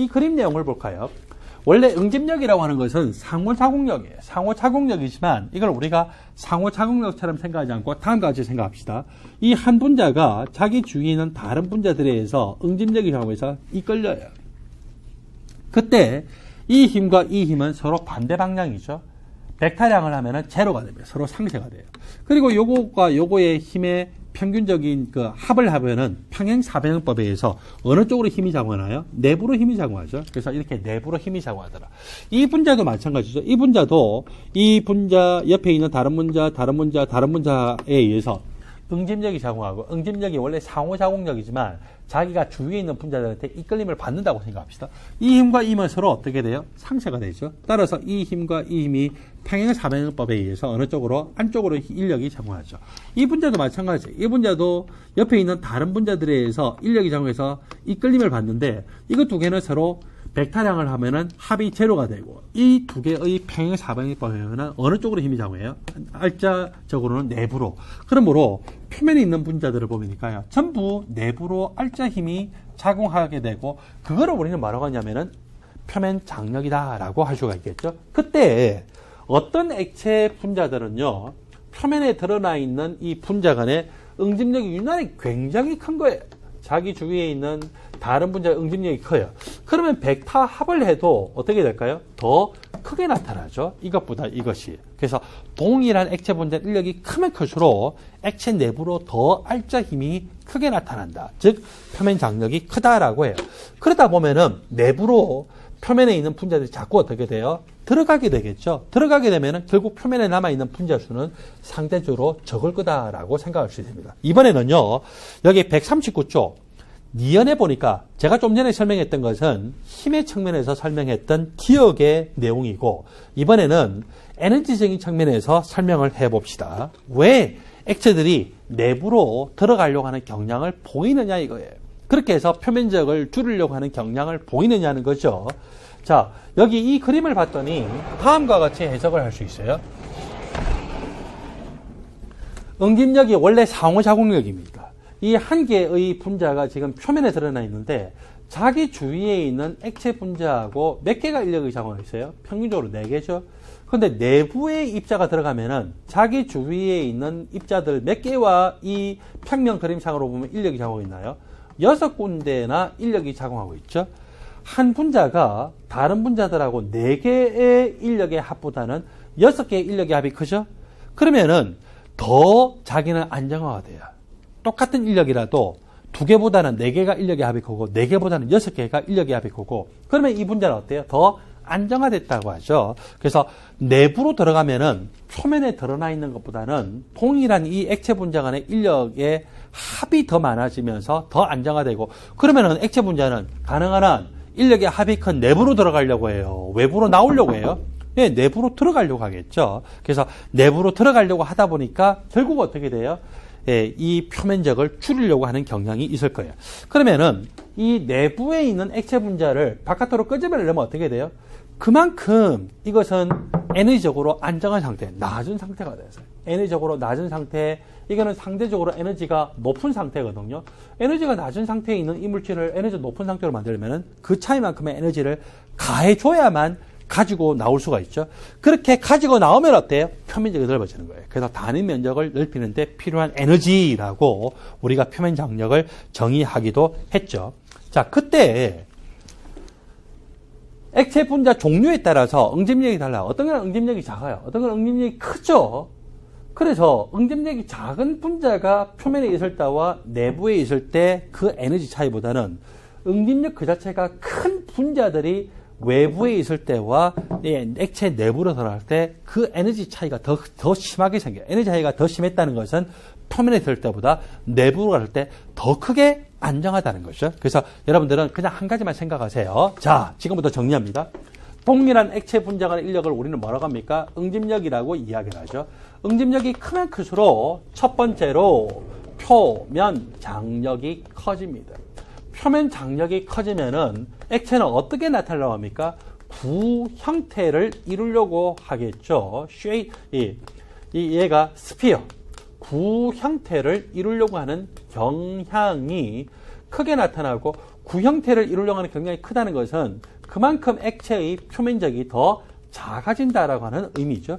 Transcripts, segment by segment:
이 그림 내용을 볼까요? 원래 응집력이라고 하는 것은 상호작용력이에요. 상호작용력이지만 이걸 우리가 상호작용력처럼 생각하지 않고 다음과 같이 생각합시다. 이 한 분자가 자기 주위에 있는 다른 분자들에 의해서 응집력이 작용해서 이끌려요. 그때 이 힘과 이 힘은 서로 반대 방향이죠. 벡터량을 하면은 제로가 됩니다. 서로 상쇄가 돼요. 그리고 요거가 요거의 힘의 평균적인 그 합을 하면은 평행사변형법에 의해서 어느 쪽으로 힘이 작용하나요? 내부로 힘이 작용하죠. 그래서 이렇게 내부로 힘이 작용하더라. 이 분자도 마찬가지죠. 이 분자도 이 분자 옆에 있는 다른 분자, 다른 분자, 다른 분자에 의해서 응집력이 작용하고 응집력이 원래 상호작용력이지만 자기가 주위에 있는 분자들한테 이끌림을 받는다고 생각합시다. 이 힘과 이 힘은 서로 어떻게 돼요? 상쇄가 되죠. 따라서 이 힘과 이 힘이 평행사변형법에 의해서 어느 쪽으로 안쪽으로 인력이 작용하죠. 이 분자도 마찬가지. 이 분자도 옆에 있는 다른 분자들에 의해서 인력이 작용해서 이끌림을 받는데 이거 두 개는 서로 벡터량을 하면은 합이 제로가 되고 이 두 개의 평행사변형법에는 어느 쪽으로 힘이 작용해요? 알자적으로는 내부로. 그러므로 표면에 있는 분자들을 보니까요. 전부 내부로 알자 힘이 작용하게 되고 그거를 우리는 뭐라고 하냐면은 표면 장력이다라고 할 수가 있겠죠. 그때 어떤 액체 분자들은요. 표면에 드러나 있는 이 분자 간의 응집력이 유난히 굉장히 큰 거예요. 자기 주위에 있는 다른 분자의 응집력이 커요. 그러면 벡터 합을 해도 어떻게 될까요? 더 크게 나타나죠. 이것보다 이것이. 그래서 동일한 액체 분자 인력이 크면 클수록 액체 내부로 더 알자 힘이 크게 나타난다. 즉 표면 장력이 크다라고 해요. 그러다 보면은 내부로 표면에 있는 분자들이 자꾸 어떻게 돼요? 들어가게 되겠죠. 들어가게 되면은 결국 표면에 남아 있는 분자 수는 상대적으로 적을 거다라고 생각할 수 있습니다. 이번에는요. 여기 139쪽 니언에 보니까 제가 좀 전에 설명했던 것은 힘의 측면에서 설명했던 기억의 내용이고 이번에는 에너지적인 측면에서 설명을 해봅시다. 왜 액체들이 내부로 들어가려고 하는 경향을 보이느냐 이거예요. 그렇게 해서 표면적을 줄이려고 하는 경향을 보이느냐는 거죠. 자, 여기 이 그림을 봤더니 다음과 같이 해석을 할 수 있어요. 응집력이 원래 상호작용력입니다. 이 한 개의 분자가 지금 표면에 드러나 있는데 자기 주위에 있는 액체 분자하고 몇 개가 인력이 작용하고 있어요? 평균적으로 4개죠. 근데 내부에 입자가 들어가면은 자기 주위에 있는 입자들 몇 개와 이 평면 그림상으로 보면 인력이 작용하고 있나요? 여섯 군데나 인력이 작용하고 있죠. 한 분자가 다른 분자들하고 네 개의 인력의 합보다는 여섯 개의 인력의 합이 크죠? 그러면은 더 자기는 안정화가 돼요. 똑같은 인력이라도 두 개보다는 네 개가 인력의 합이 크고 네 개보다는 여섯 개가 인력의 합이 크고 그러면 이 분자는 어때요? 더 안정화됐다고 하죠. 그래서 내부로 들어가면은 표면에 드러나 있는 것보다는 동일한 이 액체 분자 간의 인력의 합이 더 많아지면서 더 안정화되고 그러면은 액체 분자는 가능한 한 인력의 합이 큰 내부로 들어가려고 해요. 외부로 나오려고 해요. 네, 내부로 들어가려고 하겠죠. 그래서 내부로 들어가려고 하다 보니까 결국 어떻게 돼요? 예, 이 표면적을 줄이려고 하는 경향이 있을 거예요. 그러면은 이 내부에 있는 액체 분자를 바깥으로 끄집어내려면 어떻게 돼요? 그만큼 이것은 에너지적으로 안정한 상태, 낮은 상태가 돼서 에너지적으로 낮은 상태, 이거는 상대적으로 에너지가 높은 상태거든요. 에너지가 낮은 상태에 있는 이 물질을 에너지 높은 상태로 만들려면 그 차이만큼의 에너지를 가해줘야만 가지고 나올 수가 있죠. 그렇게 가지고 나오면 어때요? 표면적이 넓어지는 거예요. 그래서 단위 면적을 넓히는데 필요한 에너지라고 우리가 표면 장력을 정의하기도 했죠. 자, 그때 액체 분자 종류에 따라서 응집력이 달라요. 어떤 건 응집력이 작아요. 어떤 건 응집력이 크죠. 그래서 응집력이 작은 분자가 표면에 있을 때와 내부에 있을 때 그 에너지 차이보다는 응집력 그 자체가 큰 분자들이 외부에 있을 때와 액체 내부로 들어갈 때 그 에너지 차이가 더, 더 심하게 생겨요. 에너지 차이가 더 심했다는 것은 표면에 있을 때보다 내부로 갈 때 더 크게 안정하다는 거죠. 그래서 여러분들은 그냥 한 가지만 생각하세요. 자, 지금부터 정리합니다. 동일한 액체 분자 간의 인력을 우리는 뭐라고 합니까? 응집력이라고 이야기를 하죠. 응집력이 크면 클수록 첫 번째로 표면 장력이 커집니다. 표면 장력이 커지면은 액체는 어떻게 나타나려고 합니까? 구 형태를 이루려고 하겠죠. 쉐이, 이, 이 얘가 스피어. 구 형태를 이루려고 하는 경향이 크게 나타나고 구형태를 이루려고 하는 굉장히 크다는 것은 그만큼 액체의 표면적이 더 작아진다라고 하는 의미죠.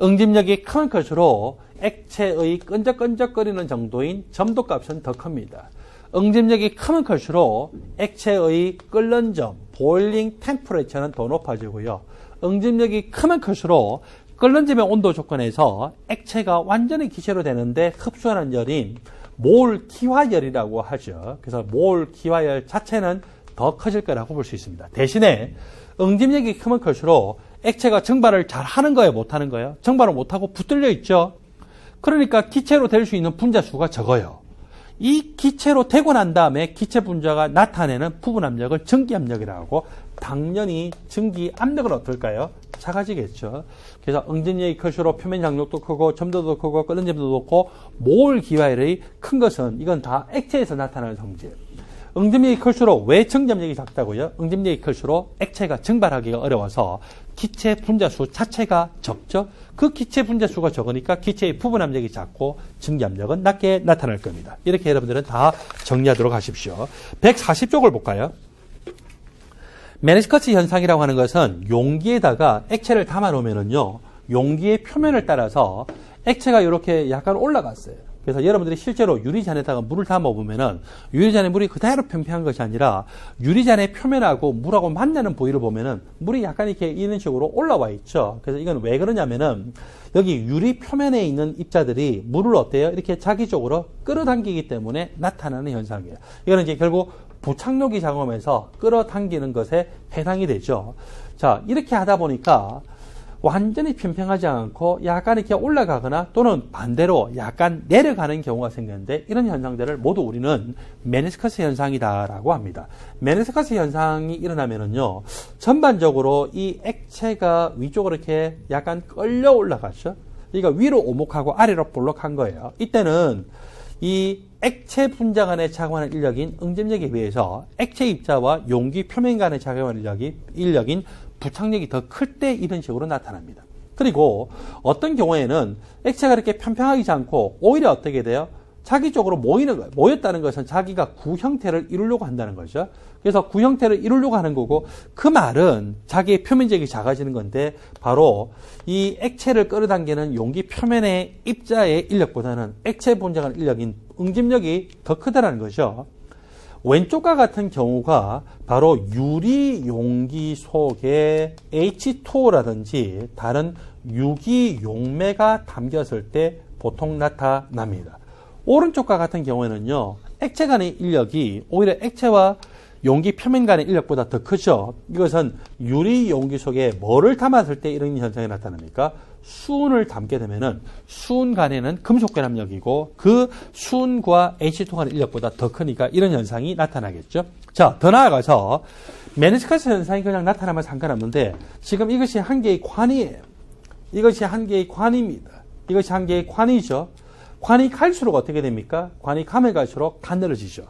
응집력이 크면 클수록 액체의 끈적끈적거리는 정도인 점도값은 더 큽니다. 응집력이 크면 클수록 액체의 끓는 점, 보일링 템퍼레처는 더 높아지고요. 응집력이 크면 클수록 끓는 점의 온도 조건에서 액체가 완전히 기체로 되는데 흡수하는 열인 몰 기화열이라고 하죠. 그래서 몰 기화열 자체는 더 커질 거라고 볼 수 있습니다. 대신에 응집력이 크면 클수록 액체가 증발을 잘 하는 거예요, 못 하는 거예요? 증발을 못 하고 붙들려 있죠. 그러니까 기체로 될 수 있는 분자 수가 적어요. 이 기체로 되고 난 다음에 기체 분자가 나타내는 부분 압력을 전기 압력이라고 하고 당연히 전기 압력은 어떨까요? 작아지겠죠. 그래서 응집력이 클수록 표면 장력도 크고 점도도 크고 끓는 점도 높고 몰 기화율이 큰 것은 이건 다 액체에서 나타나는 성질. 응집력이 클수록 왜 정점력이 작다고요? 응집력이 클수록 액체가 증발하기가 어려워서 기체 분자수 자체가 적죠. 그 기체 분자수가 적으니까 기체의 부분 압력이 작고 증기 압력은 낮게 나타날 겁니다. 이렇게 여러분들은 다 정리하도록 하십시오. 140쪽을 볼까요? 메니스커스 현상이라고 하는 것은 용기에다가 액체를 담아 놓으면은요, 용기의 표면을 따라서 액체가 이렇게 약간 올라갔어요. 그래서 여러분들이 실제로 유리잔에다가 물을 담아 보면은 유리잔에 물이 그대로 평평한 것이 아니라 유리잔의 표면하고 물하고 만나는 부위를 보면은 물이 약간 이렇게 이런 식으로 올라와 있죠. 그래서 이건 왜 그러냐면은 여기 유리 표면에 있는 입자들이 물을 어때요? 이렇게 자기적으로 끌어당기기 때문에 나타나는 현상이에요. 이거는 이제 결국 부착력이 작용하면서 끌어당기는 것에 해당이 되죠. 자, 이렇게 하다 보니까 완전히 평평하지 않고 약간 이렇게 올라가거나 또는 반대로 약간 내려가는 경우가 생기는데 이런 현상들을 모두 우리는 메니스커스 현상이다라고 합니다. 메니스커스 현상이 일어나면은요, 전반적으로 이 액체가 위쪽으로 이렇게 약간 끌려 올라가죠. 그러니까 위로 오목하고 아래로 볼록한 거예요. 이때는 이 액체 분자 간에 작용하는 인력인 응집력에 비해서 액체 입자와 용기 표면 간에 작용하는 인력이, 인력인 부착력이 더 클 때 이런 식으로 나타납니다. 그리고 어떤 경우에는 액체가 이렇게 평평하지 않고 오히려 어떻게 돼요? 자기 쪽으로 모이는 거예요. 모였다는 것은 자기가 구 형태를 이루려고 한다는 거죠. 그래서 구 형태를 이루려고 하는 거고 그 말은 자기의 표면적이 작아지는 건데 바로 이 액체를 끌어당기는 용기 표면의 입자의 인력보다는 액체 본장한 인력인 응집력이 더 크다는 거죠. 왼쪽과 같은 경우가 바로 유리 용기 속에 H2O라든지 다른 유기 용매가 담겼을 때 보통 나타납니다. 오른쪽과 같은 경우에는요, 액체 간의 인력이 오히려 액체와 용기 표면 간의 인력보다 더 크죠. 이것은 유리 용기 속에 뭐를 담았을 때 이런 현상이 나타납니까? 수은을 담게 되면은 수은 간에는 금속 결합력이고 그 수은과 H2 간의 인력보다 더 크니까 이런 현상이 나타나겠죠. 자, 더 나아가서 메니스커스 현상이 그냥 나타나면 상관없는데 지금 이것이 한 개의 관이에요. 이것이 한 개의 관입니다. 이것이 한 개의 관이죠. 관이 갈수록 어떻게 됩니까? 관이 가면 갈수록 가늘어지죠.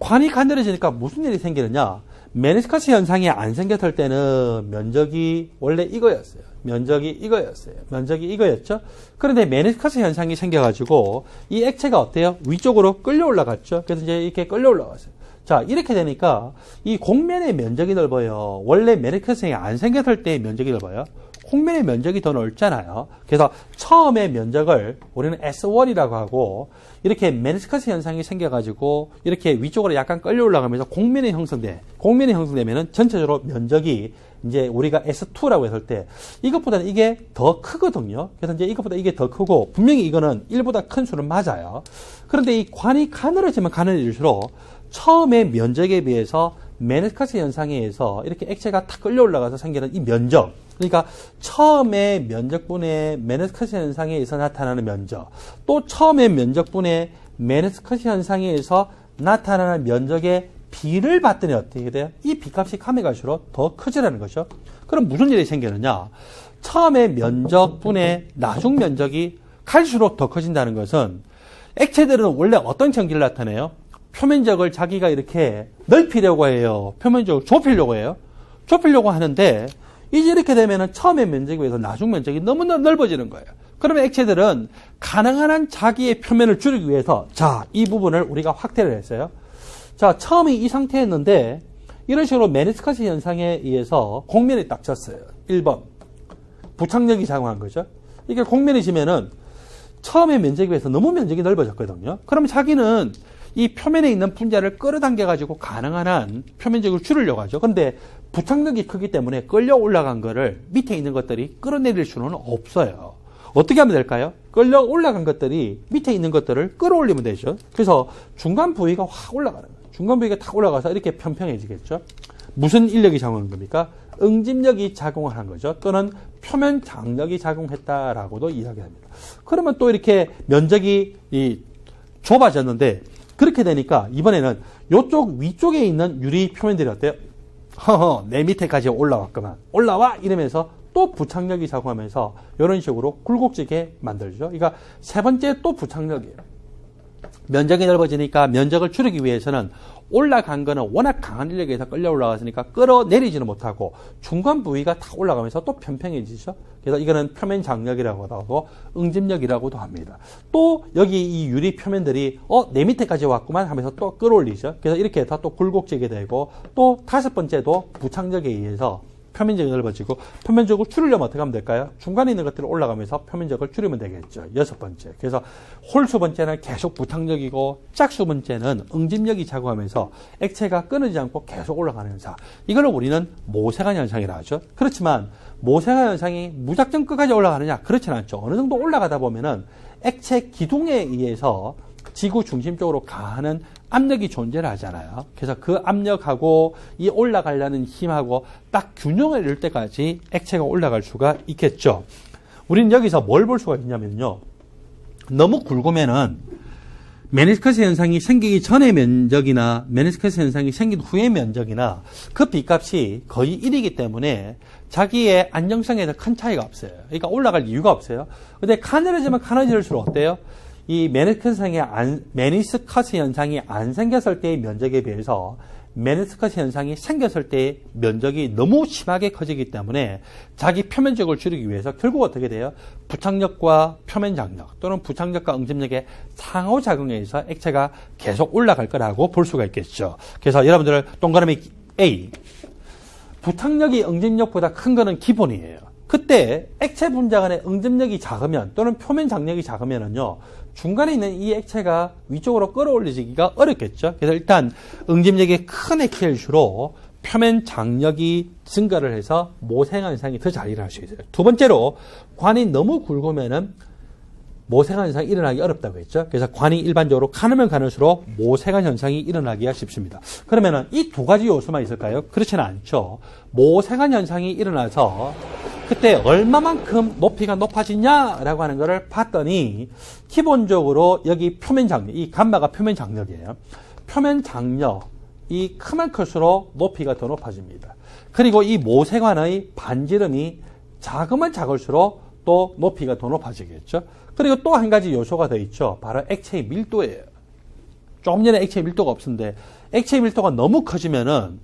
관이 가늘어지니까 무슨 일이 생기느냐? 메니스커스 현상이 안 생겼을 때는 면적이 원래 이거였어요. 면적이 이거였어요. 면적이 이거였죠. 그런데 메니스커스 현상이 생겨가지고 이 액체가 어때요? 위쪽으로 끌려 올라갔죠. 그래서 이제 이렇게 끌려 올라갔어요. 자, 이렇게 되니까 이 공면의 면적이 넓어요. 원래 메니스커스 현상이 안 생겼을 때 면적이 넓어요. 홍면의 면적이 더 넓잖아요. 그래서 처음에 면적을 우리는 S1이라고 하고 이렇게 메니스커스 현상이 생겨가지고 이렇게 위쪽으로 약간 끌려 올라가면서 공면이 형성돼. 공면이 형성되면은 전체적으로 면적이 이제 우리가 S2라고 했을 때 이것보다는 이게 더 크거든요. 그래서 이제 이것보다 이게 더 크고 분명히 이거는 1보다 큰 수는 맞아요. 그런데 이 관이 가늘어지면 가늘어질수록 처음에 면적에 비해서 메니스커스 현상에 의해서 이렇게 액체가 탁 끌려 올라가서 생기는 이 면적. 그러니까 처음에 면적분의 메니스커스 현상에 의해서 나타나는 면적. 또 처음에 면적분의 메니스커스 현상에 의해서 나타나는 면적의 비를 봤더니 어떻게 돼요? 이 비값이 감에 갈수록 더 커지라는 거죠. 그럼 무슨 일이 생기느냐? 처음에 면적분의 나중 면적이 갈수록 더 커진다는 것은 액체들은 원래 어떤 전기를 나타내요? 표면적을 자기가 이렇게 넓히려고 해요. 표면적을 좁히려고 해요. 좁히려고 하는데 이제 이렇게 되면은 처음의 면적에 비해서 나중 면적이 너무나 넓어지는 거예요. 그러면 액체들은 가능한 한 자기의 표면을 줄이기 위해서 자, 이 부분을 우리가 확대를 했어요. 자, 처음에 이 상태였는데 이런 식으로 메니스커스 현상에 의해서 공면이 딱 졌어요. 1번. 부착력이 작용한 거죠. 이게 공면이 지면은 처음에 면적에 비해서 너무 면적이 넓어졌거든요. 그러면 자기는 이 표면에 있는 분자를 끌어당겨 가지고 가능한 한 표면적을 줄이려고 하죠. 근데 부착력이 크기 때문에 끌려 올라간 거를 밑에 있는 것들이 끌어내릴 수는 없어요. 어떻게 하면 될까요? 끌려 올라간 것들이 밑에 있는 것들을 끌어올리면 되죠. 그래서 중간 부위가 확 올라가는 거예요. 중간 부위가 탁 올라가서 이렇게 평평해지겠죠. 무슨 인력이 작용한 겁니까? 응집력이 작용한 거죠. 또는 표면 장력이 작용했다라고도 이야기합니다. 그러면 또 이렇게 면적이 이 좁아졌는데 그렇게 되니까 이번에는 이쪽 위쪽에 있는 유리 표면들이 어때요? 허허 내 밑에까지 올라왔구만 올라와 이러면서 또 부착력이 작용하면서 이런 식으로 굴곡지게 만들죠. 그러니까 세 번째 또 부착력이에요. 면적이 넓어지니까 면적을 줄이기 위해서는 올라간 거는 워낙 강한 인력에 서 끌려 올라갔으니까 끌어내리지는 못하고 중간 부위가 탁 올라가면서 또 평평해지죠. 그래서 이거는 표면 장력이라고도 하고 응집력이라고도 합니다. 또 여기 이 유리 표면들이 어 내 밑에까지 왔구만 하면서 또 끌어올리죠. 그래서 이렇게 해서 또 굴곡지게 되고 또 다섯 번째도 부착력에 의해서 표면적이 넓어지고 표면적을 줄이려면 어떻게 하면 될까요? 중간에 있는 것들을 올라가면서 표면적을 줄이면 되겠죠. 여섯 번째. 그래서 홀수 번째는 계속 부착력이고 짝수 번째는 응집력이 작용하면서 액체가 끊어지지 않고 계속 올라가는 현상. 이걸 우리는 모세관 현상이라 하죠. 그렇지만 모세관 현상이 무작정 끝까지 올라가느냐? 그렇지는 않죠. 어느 정도 올라가다 보면은 액체 기둥에 의해서 지구 중심 쪽으로 가는 압력이 존재를 하잖아요. 그래서 그 압력하고 이 올라가려는 힘하고 딱 균형을 이룰 때까지 액체가 올라갈 수가 있겠죠. 우리는 여기서 뭘 볼 수가 있냐면요. 너무 굵으면은 메니스커스 현상이 생기기 전의 면적이나 메니스커스 현상이 생긴 후의 면적이나 그 비값이 거의 1이기 때문에 자기의 안정성에서 큰 차이가 없어요. 그러니까 올라갈 이유가 없어요. 근데 가늘어지면 가늘어질수록 어때요? 이 메니스커스 메니스커스 현상이 안 생겼을 때의 면적에 비해서 메니스커스 현상이 생겼을 때의 면적이 너무 심하게 커지기 때문에 자기 표면적을 줄이기 위해서 결국 어떻게 돼요? 부착력과 표면 장력 또는 부착력과 응집력의 상호작용에 의해서 액체가 계속 올라갈 거라고 볼 수가 있겠죠. 그래서 여러분들 동그라미 A 부착력이 응집력보다 큰 거는 기본이에요. 그때 액체 분자 간의 응집력이 작으면 또는 표면 장력이 작으면은요 중간에 있는 이 액체가 위쪽으로 끌어올리기가 어렵겠죠. 그래서 일단 응집력이 큰 액체일 수록 표면 장력이 증가를 해서 모생한 현상이 더 잘 일어날 수 있어요. 두 번째로 관이 너무 굵으면은 모세관 현상이 일어나기 어렵다고 했죠. 그래서 관이 일반적으로 가늘면 가늘수록 모세관 현상이 일어나기가 쉽습니다. 그러면은 이 두 가지 요소만 있을까요? 그렇지는 않죠. 모세관 현상이 일어나서 그때 얼마만큼 높이가 높아지냐라고 하는 것을 봤더니 기본적으로 여기 표면 장력, 이 감마가 표면 장력이에요. 표면 장력, 이 크면 클수록 높이가 더 높아집니다. 그리고 이 모세관의 반지름이 작으면 작을수록 또 높이가 더 높아지겠죠. 그리고 또 한 가지 요소가 더 있죠. 바로 액체의 밀도예요. 조금 전에 액체의 밀도가 없었는데 액체의 밀도가 너무 커지면은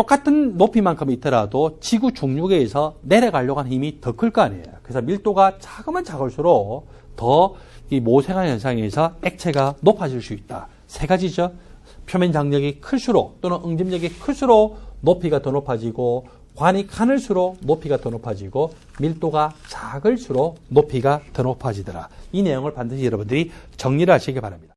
똑같은 높이만큼 있더라도 지구 중력에 의해서 내려가려고 하는 힘이 더 클 거 아니에요. 그래서 밀도가 작으면 작을수록 더 이 모생한 현상에 의해서 액체가 높아질 수 있다. 세 가지죠. 표면 장력이 클수록 또는 응집력이 클수록 높이가 더 높아지고 관이 가늘수록 높이가 더 높아지고 밀도가 작을수록 높이가 더 높아지더라. 이 내용을 반드시 여러분들이 정리를 하시기 바랍니다.